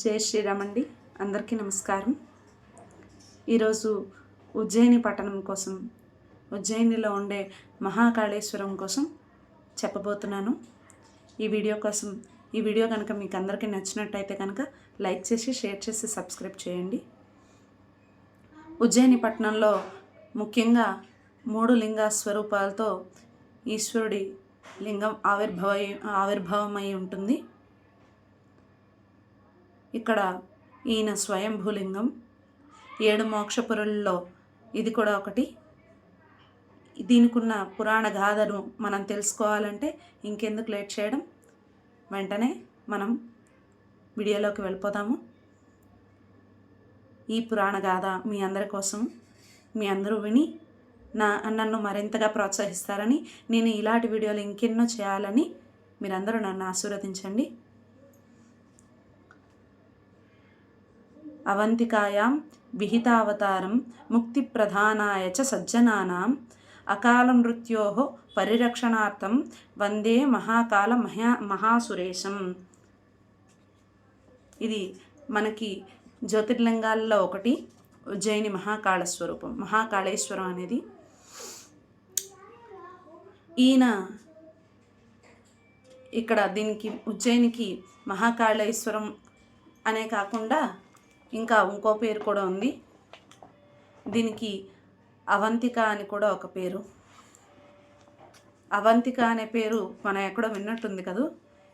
జై శ్రీరామ్ అండి అందరికీ నమస్కారం. ఈరోజు ఉజ్జయిని పట్టణం కోసం ఉజ్జయినిలో ఉండే మహాకాళేశ్వరం కోసం చెప్పబోతున్నాను. ఈ వీడియో కోసం ఈ వీడియో కనుక మీకు అందరికీ నచ్చినట్టయితే కనుక లైక్ చేసి షేర్ చేసి సబ్స్క్రైబ్ చేయండి. ఉజ్జయిని పట్టణంలో ముఖ్యంగా మూడు లింగ స్వరూపాలతో ఈశ్వరుడి లింగం ఆవిర్భవ ఆవిర్భావమై ఉంటుంది. ఇక్కడ ఈయన స్వయంభూలింగం. ఏడు మోక్షపురుల్లో ఇది కూడా ఒకటి. దీనికున్న పురాణ గాథను మనం తెలుసుకోవాలంటే ఇంకెందుకు లేట్ చేయడం? వెంటనే మనం వీడియోలోకి వెళ్ళిపోతాము. ఈ పురాణ గాథ మీ అందరి కోసం మీ అందరూ విని నా నన్ను మరింతగా ప్రోత్సహిస్తారని నేను ఇలాంటి వీడియోలు ఇంకెన్నో చేయాలని మీరందరూ నన్ను ఆశీర్వదించండి. అవంతికాయాం విహితావతారం ముక్తిప్రధానాయ చ సజ్జనానాం అకాల మృత్యో పరిరక్షణార్థం వందే మహాకాల మహా మహాసురేశం. ఇది మనకి జ్యోతిర్లింగాల్లో ఒకటి ఉజ్జయిని మహాకాళ స్వరూపం మహాకాళేశ్వరం అనేది. ఈయన ఇక్కడ దీనికి ఉజ్జయినికి మహాకాళేశ్వరం అనే కాకుండా ఇంకా ఇంకో పేరు కూడా ఉంది. దీనికి అవంతిక అని కూడా ఒక పేరు. అవంతిక అనే పేరు మనం ఎక్కడో విన్నట్టుంది కదూ?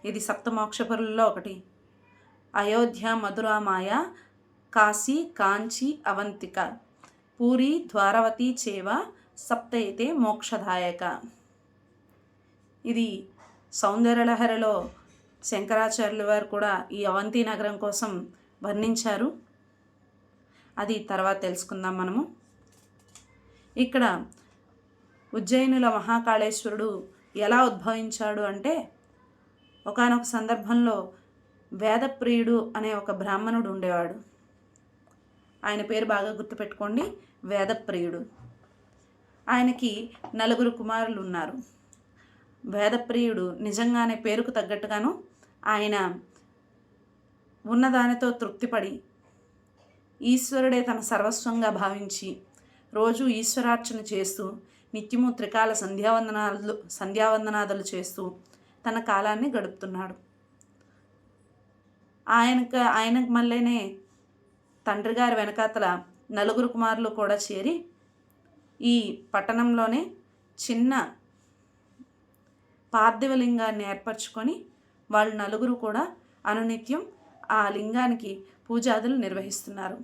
ఇది సప్తమోక్షపురుల్లో ఒకటి. అయోధ్య మధురామాయ కాశీ కాంచి అవంతిక. పూరి ద్వారవతి చేవ సప్తయితే మోక్షదాయక. ఇది సౌందర్యలహరిలో శంకరాచార్యుల వారు కూడా ఈ అవంతి నగరం కోసం వర్ణించారు. అది తర్వాత తెలుసుకుందాం మనము. ఇక్కడ ఉజ్జయినుల మహాకాళేశ్వరుడు ఎలా ఉద్భవించాడు అంటే ఒకనొక సందర్భంలో వేదప్రియుడు అనే ఒక బ్రాహ్మణుడు ఉండేవాడు. ఆయన పేరు బాగా గుర్తుపెట్టుకోండి వేదప్రియుడు. ఆయనకి నలుగురు కుమారులు ఉన్నారు. వేదప్రియుడు నిజంగానే పేరుకు తగ్గట్టుగాను ఆయన ఉన్నదానితో తృప్తిపడి ఈశ్వరుడే తన సర్వస్వంగా భావించి రోజు ఈశ్వరార్చన చేస్తూ నిత్యము త్రికాల సంధ్యావందనాలు సంధ్యావందనాదులు చేస్తూ తన కాలాన్ని గడుపుతున్నాడు. ఆయనకు ఆయనకు మళ్ళీనే తండ్రి గారి వెనకాతల నలుగురు కుమారులు కూడా చేరి ఈ పట్టణంలోనే చిన్న పార్థివలింగాన్ని ఏర్పరచుకొని వాళ్ళు నలుగురు కూడా అనునిత్యం ఆ లింగానికి పూజాదులు నిర్వహిస్తున్నారు.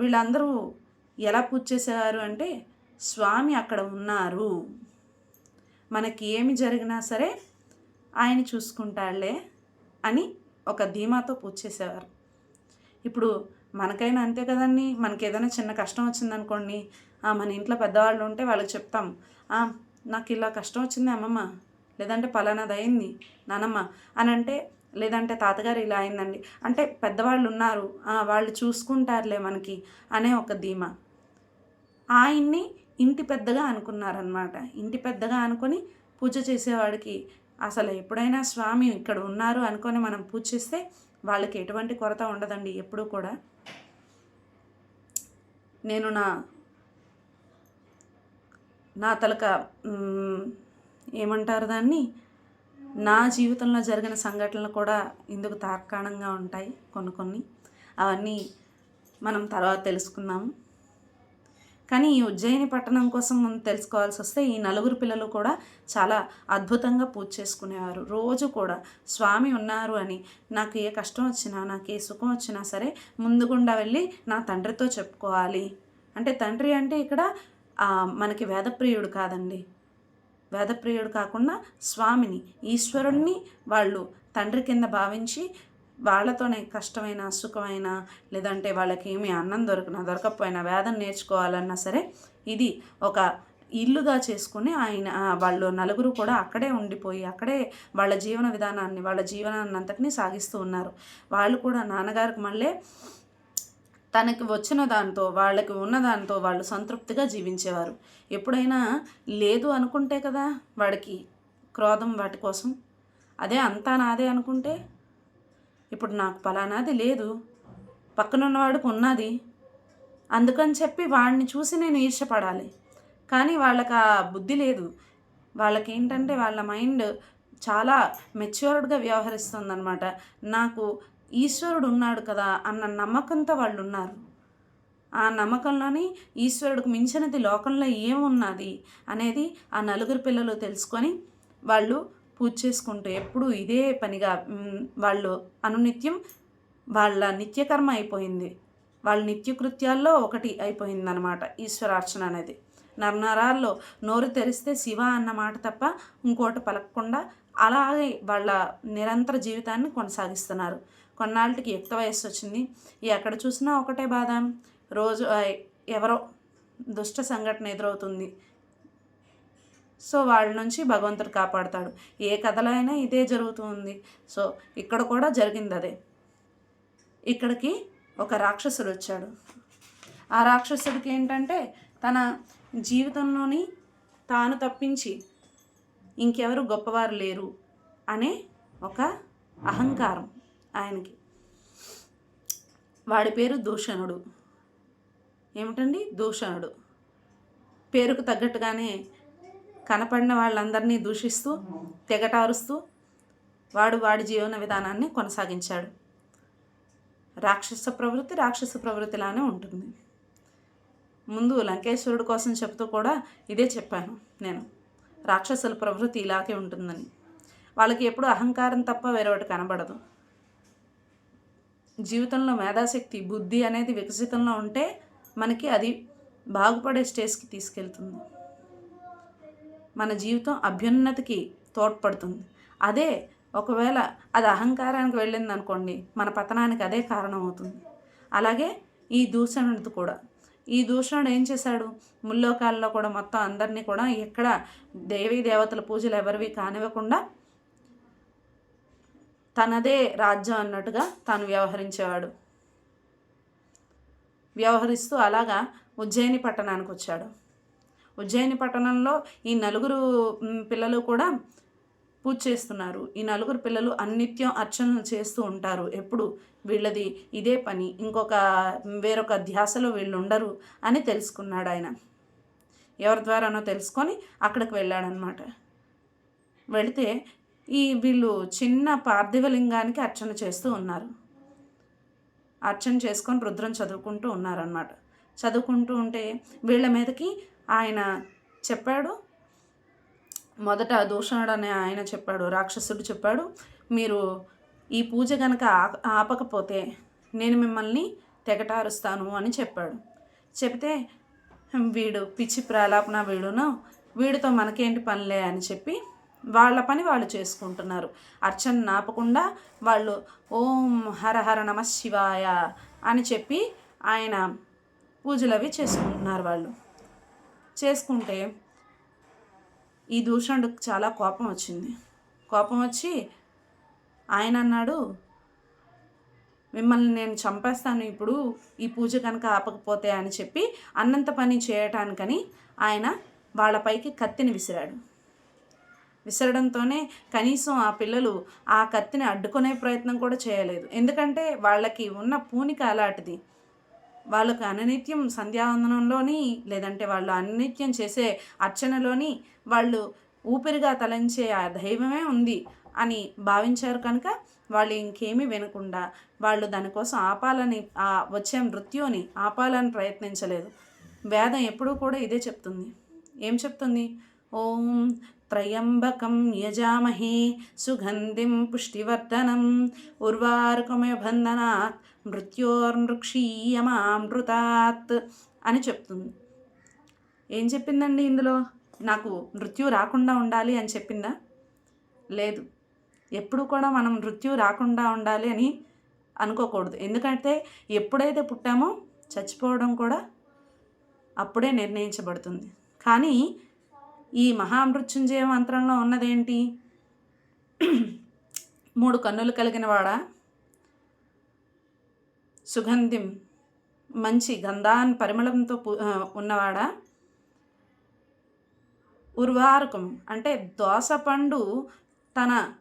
వీళ్ళందరూ ఎలా పూజ చేసేవారు అంటే స్వామి అక్కడ ఉన్నారు. మనకి ఏమి జరిగినా సరే ఆయన చూసుకుంటాడులే అని ఒక ధీమాతో పూజ చేసేవారు. ఇప్పుడు మనకైనా అంతే కదండి? మనకి ఏదైనా చిన్న కష్టం వచ్చిందనుకోండి మన ఇంట్లో పెద్దవాళ్ళు ఉంటే వాళ్ళకి చెప్తాం నాకు ఇలా కష్టం వచ్చింది అమ్మమ్మ లేదంటే పలానాది అయింది నానమ్మ అని అంటే లేదంటే తాతగారు ఇలా అయిందండి. అంటే పెద్దవాళ్ళు ఉన్నారు. వాళ్ళు చూసుకుంటారులే మనకి అనే ఒక ధీమా. ఆయన్ని ఇంటి పెద్దగా అనుకున్నారనమాట ఇంటి పెద్దగా అనుకొని పూజ చేసేవాడికి అసలు ఎప్పుడైనా స్వామి ఇక్కడ ఉన్నారు అనుకొని మనం పూజ చేస్తే వాళ్ళకి ఎటువంటి కొరత ఉండదండి ఎప్పుడూ కూడా. నేను నా నా తలక ఏమంటారు దాన్ని? నా జీవితంలో జరిగిన సంఘటనలు కూడా ఇందుకు తార్కాణంగా ఉంటాయి కొన్ని కొన్ని. అవన్నీ మనం తర్వాత తెలుసుకుందాము. కానీ ఈ ఉజ్జయిని పట్టణం కోసం తెలుసుకోవాల్సి వస్తే ఈ నలుగురు పిల్లలు కూడా చాలా అద్భుతంగా పూజ చేసుకునేవారు. రోజు కూడా స్వామి ఉన్నారు అని నాకు ఏ కష్టం వచ్చినా నాకు ఏ సుఖం వచ్చినా సరే ముందుగుండా వెళ్ళి నా తండ్రితో చెప్పుకోవాలి. అంటే తండ్రి అంటే ఇక్కడ మనకి వేదప్రియుడు కాదండి. వేదప్రియుడు కాకుండా స్వామిని ఈశ్వరుణ్ణి వాళ్ళు తండ్రి కింద భావించి వాళ్ళతోనే కష్టమైన సుఖమైన లేదంటే వాళ్ళకి ఏమి అన్నం దొరికినా దొరకకపోయినా వేదం నేర్చుకోవాలన్నా సరే ఇది ఒక ఇల్లుగా చేసుకుని ఆయన వాళ్ళు నలుగురు కూడా అక్కడే ఉండిపోయి అక్కడే వాళ్ళ జీవన విధానాన్ని వాళ్ళ జీవనాన్ని అంతటినీ సాగిస్తూ ఉన్నారు. వాళ్ళు కూడా నాన్నగారికి మళ్ళీ తనకి వచ్చిన దాంతో వాళ్ళకి ఉన్న దాంతో వాళ్ళు సంతృప్తిగా జీవించేవారు. ఎప్పుడైనా లేదు అనుకుంటే కదా వాడికి క్రోధం వాటి కోసం? అదే అంతా నాదే అనుకుంటే? ఇప్పుడు నాకు పలానాది లేదు. పక్కనున్నవాడికి ఉన్నది. అందుకని చెప్పి వాడిని చూసి నేను ఈర్షపడాలి కానీ వాళ్ళకి ఆ బుద్ధి లేదు. వాళ్ళకి ఏంటంటే వాళ్ళ మైండ్ చాలా మెచ్యూర్డ్గా వ్యవహరిస్తుందన్నమాట. నాకు ఈశ్వరుడు ఉన్నాడు కదా అన్న నమ్మకంతో వాళ్ళు ఉన్నారు ఆ నమ్మకంలోని ఈశ్వరుడికి మించినది లోకంలో ఏమున్నది అనేది ఆ నలుగురు పిల్లలు తెలుసుకొని వాళ్ళు పూజ చేసుకుంటూ ఎప్పుడు ఇదే పనిగా వాళ్ళు అనునిత్యం వాళ్ళ నిత్యకర్మ అయిపోయింది. వాళ్ళ నిత్యకృత్యాల్లో ఒకటి అయిపోయిందనమాట ఈశ్వరార్చన అనేది. నరనరాల్లో నోరు తెరిస్తే శివ అన్న మాట తప్ప ఇంకోటి పలకకుండా అలాగే వాళ్ళ నిరంతర జీవితాన్ని కొనసాగిస్తున్నారు. కొన్నాళ్ళకి యుక్త వయస్సు వచ్చింది. ఎక్కడ చూసినా ఒకటే బాధ. రోజు ఎవరో దుష్ట సంఘటన ఎదురవుతుంది. సో వాళ్ళ నుంచి భగవంతుడు కాపాడతాడు. ఏ కథలో అయినా ఇదే జరుగుతుంది. సో ఇక్కడ కూడా జరిగింది అదే. ఇక్కడికి ఒక రాక్షసుడు వచ్చాడు. ఆ రాక్షసుడికి ఏంటంటే తన జీవితంలోని తాను తప్పించి ఇంకెవరు గొప్పవారు లేరు అనే ఒక అహంకారం. ఆయనకి. వాడి పేరు దూషణుడు. ఏమిటండి? దూషణుడు. పేరుకు తగ్గట్టుగానే కనపడిన వాళ్ళందరినీ దూషిస్తూ తెగటారుస్తూ వాడు వాడి జీవన విధానాన్ని కొనసాగించాడు. రాక్షస ప్రవృత్తి రాక్షస ప్రవృత్తిలానే ఉంటుంది. ముందు లంకేశ్వరుడు కోసం చెప్తూ కూడా ఇదే చెప్పాను నేను. రాక్షసుల ప్రవృత్తి ఇలాగే ఉంటుందని. వాళ్ళకి ఎప్పుడు అహంకారం తప్ప వేరొకటి కనబడదు. జీవితంలో మేధాశక్తి బుద్ధి అనేది వికసితంలో ఉంటే మనకి అది బాగుపడే స్టేజ్కి తీసుకెళ్తుంది. మన జీవితం అభ్యున్నతికి తోడ్పడుతుంది. అదే ఒకవేళ అది అహంకారానికి వెళ్ళింది అనుకోండి మన పతనానికి అదే కారణం అవుతుంది అలాగే ఈ దూషణుడు కూడా. ఈ దూషణుడు ఏం చేశాడు? ముల్లోకాల్లో కూడా మొత్తం అందరినీ కూడా ఎక్కడ దేవీ దేవతల పూజలు ఎవరివి కానివ్వకుండా తనదే రాజ్యం అన్నట్టుగా తాను వ్యవహరించేవాడు. వ్యవహరిస్తూ అలాగా ఉజ్జయిని పట్టణానికి వచ్చాడు. ఉజ్జయిని పట్టణంలో ఈ నలుగురు పిల్లలు కూడా పూజ చేస్తున్నారు. ఈ నలుగురు పిల్లలు అన్నిత్యం అర్చనలు చేస్తూ ఉంటారు. ఎప్పుడు? వీళ్ళది ఇదే పని. ఇంకొక వేరొక ధ్యాసలో వీళ్ళు ఉండరు అని తెలుసుకున్నాడు ఆయన. ఎవరి ద్వారానో తెలుసుకొని అక్కడికి వెళ్ళాడనమాట వెళితే ఈ వీళ్ళు చిన్న పార్థివలింగానికి అర్చన చేస్తూ ఉన్నారు. అర్చన చేసుకొని రుద్రం చదువుకుంటూ ఉన్నారనమాట చదువుకుంటూ ఉంటే వీళ్ళ మీదకి ఆయన చెప్పాడు. మొదట దూషణుడు అనే ఆయన చెప్పాడు రాక్షసుడు చెప్పాడు మీరు ఈ పూజ కనుక ఆ- ఆపకపోతే నేను మిమ్మల్ని తెగటారుస్తాను అని చెప్పాడు. చెప్తే వీడు పిచ్చి ప్రాలాపన వీడును వీడితో మనకేంటి పనిలే అని చెప్పి వాళ్ళ పని వాళ్ళు చేసుకుంటున్నారు. అర్చన నాపకుండా వాళ్ళు ఓం హర హర నమ శివాయ అని చెప్పి ఆయన పూజలు అవి చేసుకుంటున్నారు వాళ్ళు. చేసుకుంటే ఈ దూషణుడికి చాలా కోపం వచ్చింది. కోపం వచ్చి ఆయన అన్నాడు మిమ్మల్ని నేను చంపేస్తాను ఇప్పుడు ఈ పూజ కనుక ఆపకపోతే అని చెప్పి అన్నంత పని చేయటానికని ఆయన వాళ్ళపైకి కత్తిని విసిరాడు. విసరడంతోనే కనీసం ఆ పిల్లలు ఆ కత్తిని అడ్డుకునే ప్రయత్నం కూడా చేయలేదు. ఎందుకంటే వాళ్ళకి ఉన్న పూనిక అలాంటిది. వాళ్ళకు అననిత్యం సంధ్యావందనంలోని లేదంటే వాళ్ళు అననిత్యం చేసే అర్చనలోని వాళ్ళు ఊపిరిగా తలంచే ఆ దైవమే ఉంది అని భావించారు కనుక వాళ్ళు ఇంకేమీ వినకుండా వాళ్ళు దానికోసం ఆపాలని ఆ వచ్చే మృత్యుని ఆపాలని ప్రయత్నించలేదు. వేదం ఎప్పుడూ కూడా ఇదే చెప్తుంది. ఏం చెప్తుంది? ఓం త్రయంబకం యజామహే సుగంధిం పుష్టివర్ధనం. ఉర్వారుకమే బంధనాత్ మృత్యోర్మృక్షీయమామృతాత్ అని చెప్తుంది. ఏం చెప్పిందండి ఇందులో? నాకు మృత్యు రాకుండా ఉండాలి అని చెప్పిందా? లేదు. ఎప్పుడు కూడా మనం మృత్యు రాకుండా ఉండాలి అని అనుకోకూడదు. ఎందుకంటే ఎప్పుడైతే పుట్టామో చచ్చిపోవడం కూడా అప్పుడే నిర్ణయించబడుతుంది. కానీ ఈ మహామృత్యుంజయ మంత్రంలో ఉన్నదేంటి? మూడు కన్నులు కలిగిన వాడా. సుగంధిం మంచి గంధాన్ పరిమళంతో ఉన్నవాడా. ఉర్వారకం అంటే దోసపండు తన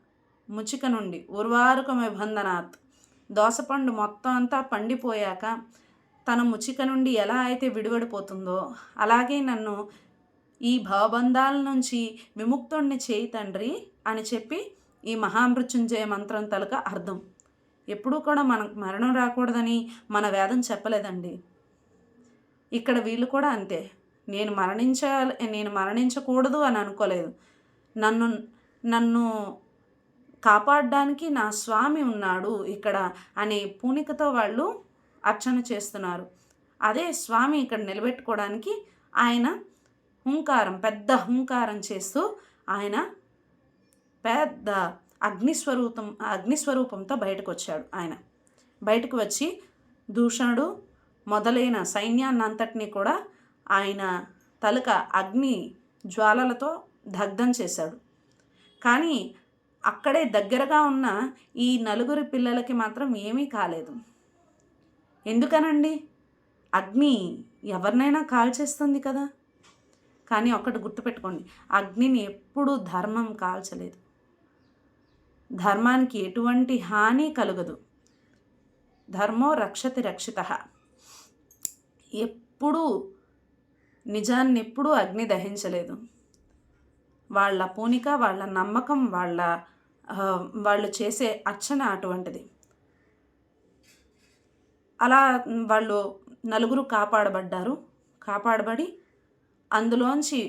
ముచిక నుండి ఉర్వారకం బంధనాత్. దోసపండు మొత్తం అంతా పండిపోయాక తన ముచిక నుండి ఎలా అయితే విడివడిపోతుందో అలాగే నన్ను ఈ భవబంధాల నుంచి విముక్తుణ్ణి చేయి తండ్రి అని చెప్పి ఈ మహామృత్యుంజయ మంత్రం తలక అర్థం. ఎప్పుడూ కూడా మనకు మరణం రాకూడదని మన వేదం చెప్పలేదండి. ఇక్కడ వీళ్ళు కూడా అంతే. నేను మరణించాలి నేను మరణించకూడదు అని అనుకోలేదు. నన్ను నన్ను కాపాడడానికి నా స్వామి ఉన్నాడు ఇక్కడ అనే పూనికతో వాళ్ళు అర్చన చేస్తున్నారు. అదే స్వామి ఇక్కడ నిలబెట్టుకోవడానికి ఆయన హుంకారం పెద్ద హుంకారం చేస్తూ ఆయన పెద్ద అగ్నిస్వరూపం అగ్నిస్వరూపంతో బయటకు వచ్చాడు ఆయన. బయటకు వచ్చి దూషణుడు మొదలైన సైన్యాన్నంతటినీ కూడా ఆయన తలక అగ్ని జ్వాలలతో దగ్ధం చేశాడు. కానీ అక్కడే దగ్గరగా ఉన్న ఈ నలుగురి పిల్లలకి మాత్రం ఏమీ కాలేదు. ఎందుకనండి? అగ్ని ఎవరినైనా కాల్చేస్తుంది కదా? కానీ ఒకటి గుర్తుపెట్టుకోండి అగ్నిని ఎప్పుడూ ధర్మం కాల్చలేదు. ధర్మానికి ఎటువంటి హాని కలగదు. ధర్మో రక్షతి రక్షిత. ఎప్పుడూ నిజాన్ని ఎప్పుడూ అగ్ని దహించలేదు. వాళ్ళ పూనిక వాళ్ళ నమ్మకం వాళ్ళ వాళ్ళు చేసే అర్చన అటువంటిది. అలా వాళ్ళు నలుగురు కాపాడబడ్డారు. కాపాడబడి అందులోంచి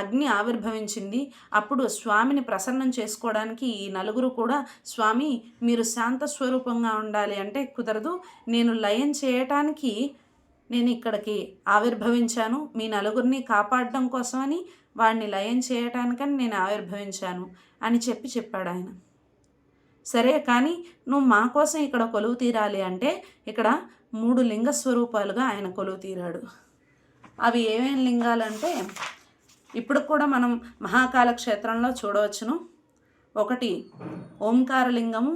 అగ్ని ఆవిర్భవించింది. అప్పుడు స్వామిని ప్రసన్నం చేసుకోవడానికి ఈ నలుగురు కూడా స్వామి మీరు శాంత స్వరూపంగా ఉండాలి అంటే కుదరదు. నేను లయం చేయటానికి నేను ఇక్కడికి ఆవిర్భవించాను. మీ నలుగురిని కాపాడడం కోసమని వాడిని లయం చేయటానికని నేను ఆవిర్భవించాను అని చెప్పి చెప్పాడు ఆయన. సరే కానీ నువ్వు మా కోసం ఇక్కడ కొలువు తీరాలి అంటే ఇక్కడ మూడు లింగ స్వరూపాలుగా ఆయన కొలువు తీరాడు. అవి ఏమేమి లింగాలంటే ఇప్పుడు కూడా మనం మహాకాల క్షేత్రంలో చూడవచ్చును. ఒకటి ఓంకారలింగము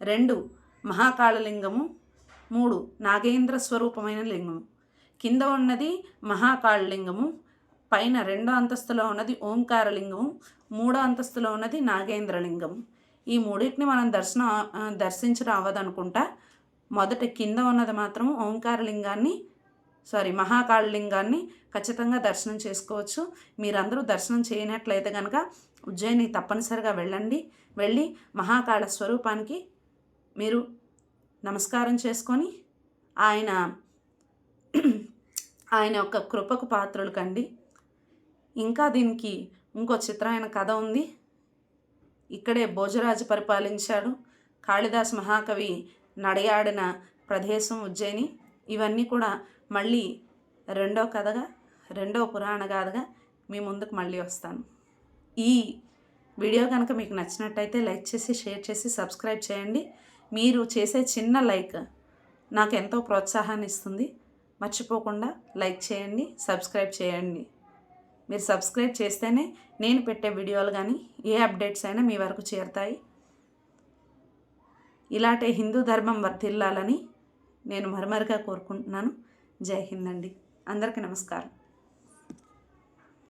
రెండు మహాకాళలింగము మూడు నాగేంద్ర స్వరూపమైన లింగము. కింద ఉన్నది మహాకాళలింగము పైన రెండో అంతస్తులో ఉన్నది ఓంకారలింగము మూడో అంతస్తులో ఉన్నది నాగేంద్రలింగము. ఈ మూడింటిని మనం దర్శనం దర్శించడం అవ్వదనుకుంటా మొదట కింద ఉన్నది మాత్రం ఓంకారలింగాన్ని సారీ మహాకాళలింగాన్ని ఖచ్చితంగా దర్శనం చేసుకోవచ్చు. మీరందరూ దర్శనం చేయనట్లయితే కనుక ఉజ్జయిని తప్పనిసరిగా వెళ్ళండి. వెళ్ళి మహాకాళ స్వరూపానికి మీరు నమస్కారం చేసుకొని ఆయన ఆయన యొక్క కృపకు పాత్రలు కండి. ఇంకా దీనికి ఇంకో చిత్రమైన కథ ఉంది. ఇక్కడే భోజరాజు పరిపాలించాడు. కాళిదాస్ మహాకవి నడయాడిన ప్రదేశం ఉజ్జయిని. ఇవన్నీ కూడా మళ్ళీ రెండో కథగా రెండో పురాణ గాథగా మీ ముందుకు మళ్ళీ వస్తాను. ఈ వీడియో కనుక మీకు నచ్చినట్టయితే లైక్ చేసి షేర్ చేసి సబ్స్క్రైబ్ చేయండి. మీరు చేసే చిన్న లైక్ నాకు ఎంతో ప్రోత్సాహాన్ని ఇస్తుంది. మర్చిపోకుండా లైక్ చేయండి సబ్స్క్రైబ్ చేయండి. మీరు సబ్స్క్రైబ్ చేస్తేనే నేను పెట్టే వీడియోలు కానీ ఏ అప్డేట్స్ అయినా మీ వరకు చేరుతాయి. ఇలాంటి హిందూ ధర్మం వర్తిల్లాలని నేను మరమరిగా కోరుకుంటున్నాను. జై హింద్ అండి అందరికీ నమస్కారం.